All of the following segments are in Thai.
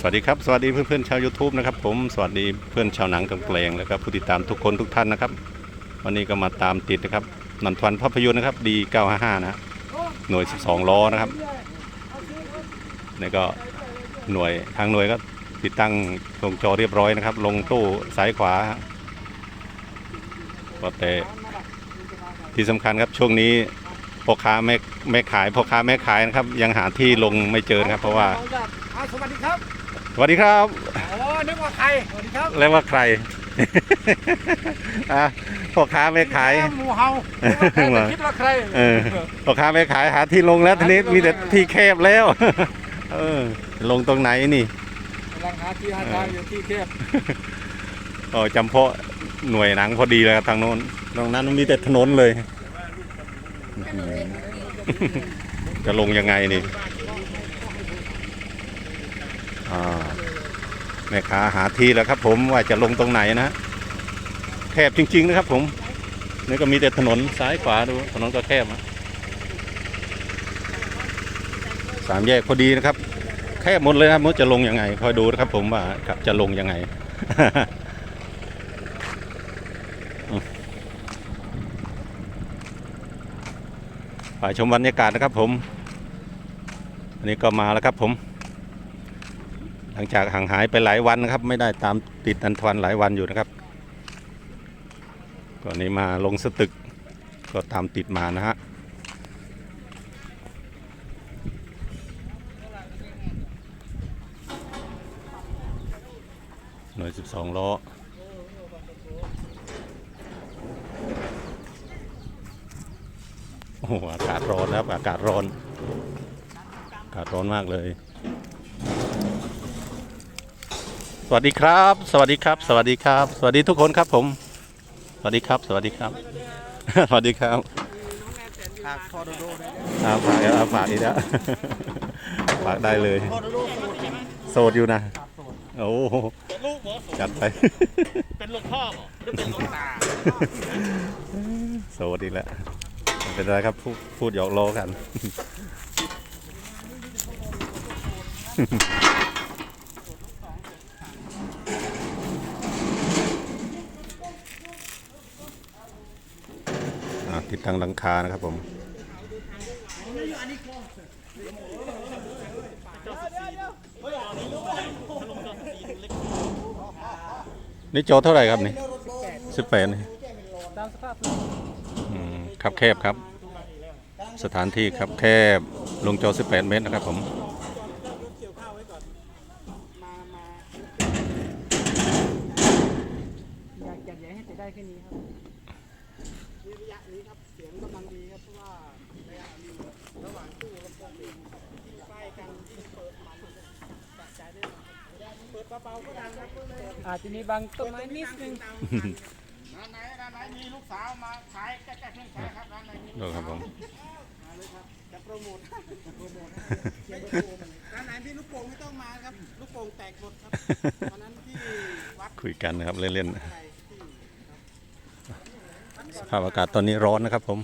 สวัสดีครับ สวัสดีเพื่อนๆชาว YouTube นะครับผมสวัสดีเพื่อนชาวหนังกำเพลงแล้วก็ผู้ติดตามทุกคนทุกท่านนะครับ วันนี้ก็มาตามติดนะครับนันทวันภาพยนตร์นะครับดี955นะฮะหน่วย 12 ล้อนะครับนี่ก็หน่วยทางหน่วยก็ติดตั้งลงจอเรียบร้อยนะครับ ลงตู้ซ้ายขวาก็แต่ที่สำคัญครับช่วงนี้พ่อค้าแม่แม่ขายพ่อค้าแม่ขายนะครับ ยังหาที่ลงไม่เจอครับ เพราะว่าสวัสดีครับ วัสดีครับอ๋อนึกว่าใครสวัสดีครับแล้วว่าใครอะพ่อค้าไม่ขายหมูเฮานึกว่าใครแต่คิดว่าใครเออพ่อค้าไม่ขายหาที่ลงแล้วทีนี้มีแต่ที่แคบแล้วเออลงตรงไหนนี่กำลังหาที่หาทางอยู่ที่เทพอ๋อจำเพาะหน่วยหนังพอดีเลยครับทางโน้นตรงนั้นมีแต่ถนนเลยอื้อหือจะลงยังไงนี่อ่า แม่ค้าหาที่แล้วครับผมว่าจะลงตรงไหนนะแคบจริง ๆ นะครับ ผมนี่ก็มีแต่ถนนซ้ายขวาดูถนนก็แคบอะสามแยกพอดีนะครับ แคบหมดเลยครับมุจะลงยังไงคอยดูนะครับ ผมว่าครับจะลงยังไงฝ่ายชมบรรยากาศนะครับผม อันนี้ก็มาแล้วครับผม ลังจากห่างหายไปหลายวันนะครับ ไม่ได้ตามติดนันทวันหลายวันอยู่นะครับก่อนนี้มาลงสตึกก็ตามติดมานะฮะหน่วย 12 ล้อโอ้โหอากาศร้อนครับ อากาศร้อน อากาศร้อนมากเลย สวัสดีครับ สวัสดีครับ สวัสดีครับ สวัสดีทุกคนครับผม สวัสดีครับ สวัสดีครับ สวัสดีครับฝากพอโดโดได้อาฝากเอาฝากอีกแล้วฝากได้เลยพอโดโดสูตรโสดอยู่นะ โอ้โหเป็นลูกเหรอจัดไป เป็นลูกพ่อเหรอหรือเป็นลูกตาโสดอีกแล้วไม่เป็นไรครับพูดพูดหยอกล้อกัน ทางหลังคานะครับผมนี่จอเท่าไหร่ครับนี่สิบแปดนี่ตามสภาพอืมครับแคบครับ สถานที่ครับแคบลงจอ 18 เมตรนะครับผม อยากจัดใหญ่ให้แต่ได้แค่นี้ครับนี่ระยะนี้ครับ เสียงกำลังดีครับ เพราะว่าระยะนี้ระหว่างตู้ลำโพงเองยิ่งใกล้กันยิ่งเปิดมันสะใจได้หน่ อยเปิดเบาๆก็ดังครับอาจจะมีบางต้นไม้นิดนึงร้านไหนร้านไหนมีลูกสาวมาขายแก้แก้เครื่องใช้ครับร้านไหนมีดูครับผมมาเลยครับจะโปรโมทโปรโมทเขียนโปรโมทร้านไหนมีลูกโป่งไม่ต้องมาครับลูกโป่งแตกหมดครับวันนั้นที่วัดคุยกันนะครับเล่นอะไรที่ๆสภาพอากาศตอนนี้ร้อนนะครับผม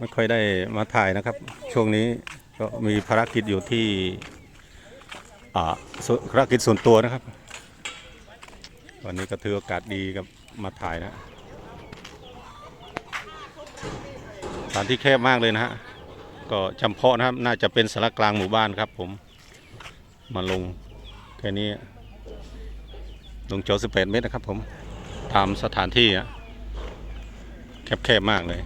ไม่ค่อยได้มาถ่ายนะครับ ช่วงนี้ก็มีภารกิจอยู่ที่อ่าภารกิจส่วนตัวนะครับ วันนี้ก็ถือโอกาสดีกับมาถ่ายนะสถานที่แคบมากเลยนะฮะก็จำเพาะนะครับ น่าจะเป็นสารกลางหมู่บ้านครับ ผมมาลงแค่นี้ลงจอ18 เมตรนะครับ ผมตามสถานที่อะแคบๆมากเลย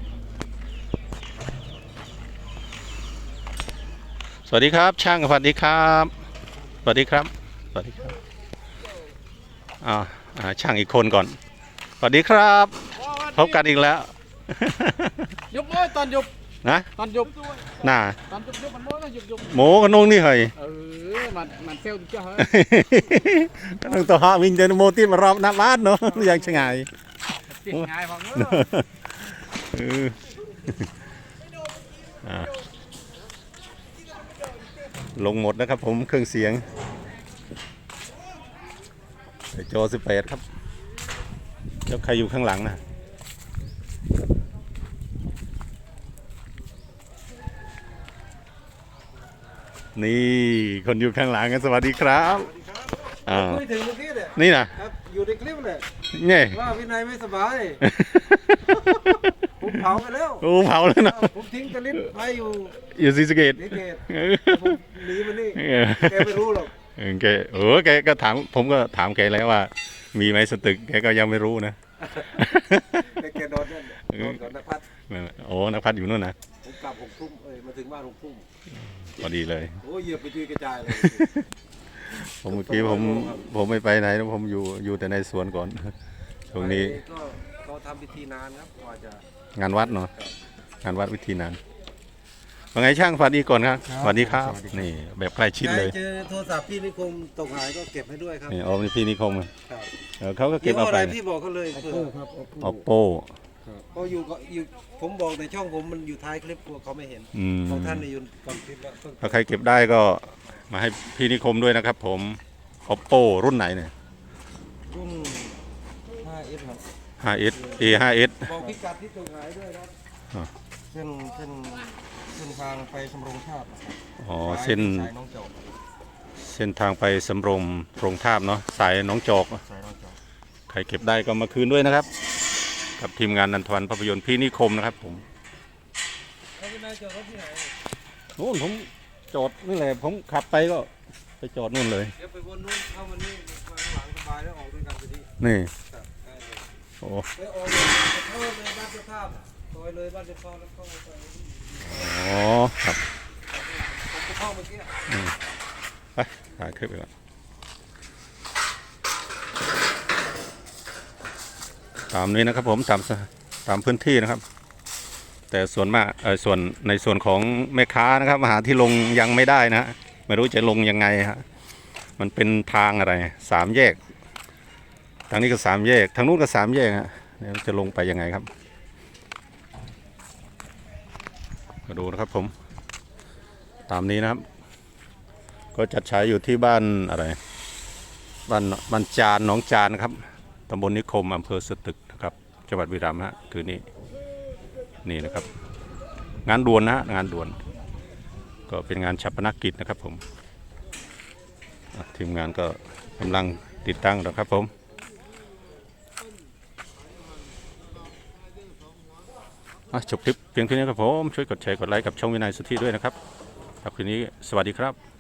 วัสดีครับ ช่างสวัสดีครับ สวัสดีครับ สวัสดีครับอ่าอ่าช่างอีกคนก่อน สวัสดีครับ พบกันอีกแล้วยุบโอ้ยตอนยุบนะตอนยุบน่าตอนยุบยุบมันโม้นะยุบยุบหมูกับนงนี่เฮ้ยเออมันมันเซลล์เจ้าเฮ้ยนึงตัวหาวิ่งเจนโมติมารอบหน้าบ้านเนาะอย่างชงายติดง่ายพอเนอะเอออ่า ลงหมดนะครับผมเครื่องเสียงโจสิบแปดครับแล้วใครอยู่ข้างหลังนะนี่คนอยู่ข้างหลังกันสวัสดีครับนี่นะอยู่ในคลิปเลยเนี่ยว่าวินัยไม่สบาย ผมเผาไปแล้วโอ้เผาแล้วนะผมทิ้งกระลิ้นไว้อยู่อยู่ศรีสะเกดนิเกตผมหนีมานี่แกไม่รู้หรอกเออแกเออแกก็ถามผมก็ถามแกแล้วว่า มีไหมสตึกแกก็ยังไม่รู้นะแต่แกโดนนั่นโดนกับนักพัดนั่นแหละโอ้นักพัดอยู่นู่นนะผมกลับหกทุ่มเอ้ยมาถึงบ้านหกทุ่มพอดีเลยโอ้ยเหยียบไปจุยกระจายเลยผมเมื่อกี้ผมผมไม่ไปไหนนะผมอยู่อยู่แต่ในสวนก่อนช่วงนี้ก็เขา ทำพิธีนานครับกว่าจะงานวัดเนาะงานวัดวิธีนั้นว่าไงช่างสวัสดีก่อนครับสวัสดีครับ นี่แบบใกล้ชิดเลยเจอโทรศัพท์พี่นิคมตกหายก็เก็บให้ด้วยครับนี่โอ้มีพี่นิคมอะครับเออเขาก็เก็ยี่บห้อเอาอะไรไปพี่บอกเขาเลยเผื่อครับ oppo ก็อยู่ก็อยู่ผมบอกในช่องผมมันอยู่ท้ายคลิปกลัวเขาไม่เห็นอืม ของท่านในยอยู่ก่อนคลิปแล้วเพิ่งถ้าใครเก็บได้ก็มาให้พี่นิคมด้วยนะครับผม oppo รุ่นไหนเนี่ยรุ่น 5S ครับ 5s a 5s บอกพิกัดที่ตกหายด้วยครับอ่าเส้นเส้นเส้นทางไปสำโรงทาบอ๋อเส้นสายน้องจอกเส้นทางไปสำโรงโรงทาบเนาะสายหน้องจอก สายน้องจอกใครเก็บได้ก็มาคืนด้วยนะครับ กับทีมงานนันทวันภาพยนตร์พี่นิคมนะครับผมแล้วพี่นายจอดรถที่ไหนนู่นผมจอดนี่แหละผมขับไปก็ไปจอดนู่นเลย เดี๋ยวไปวนนู้นเข้ามานี่มาข้างหลังสบายแล้วออกด้วยกันไปที่นี่ อ้ไปออกเข้าเลยบ้านเจ้าภาพซอยเลยบ้านเจ้าภาพแล้วเข้าไปอ๋อครับผมก็เข้าเมื่อกี้ไปถ่ายคลิปไปก่อนตามนี้นะครับผมตามสตามพื้นที่นะครับ แต่ส่วนมากเออส่วนในส่วนของแม่ค้านะครับหาที่ลงยังไม่ได้นะฮะไม่รู้จะลงยังไงฮะมันเป็นทางอะไรสามแยก ทางนี้ก็สามแยก ทางนู้นก็สามแยกฮะเดี๋ยวจะลงไปยังไงครับมาดูนะครับผม ตามนี้นะครับ ก็จัดใช้อยู่ที่บ้านอะไรบ้านบ้านจานหนองจานนะครับตำบลนิคมอำเภอสตึกนะครับจังหวัดบุรีรัมย์ฮะคือนี่นี่นะครับ งานด่วนนะฮะงานด่วน ก็เป็นงานฉับนกิจนะครับผมทีมงานก็กำลังติดตั้งนะครับผมอะ จบคลิปเพียงเท่านี้ครับผม ช่วยกดแชร์กดไลค์กับช่องวินัยสุทธิด้วยนะครับครับคืนนี้สวัสดีครับ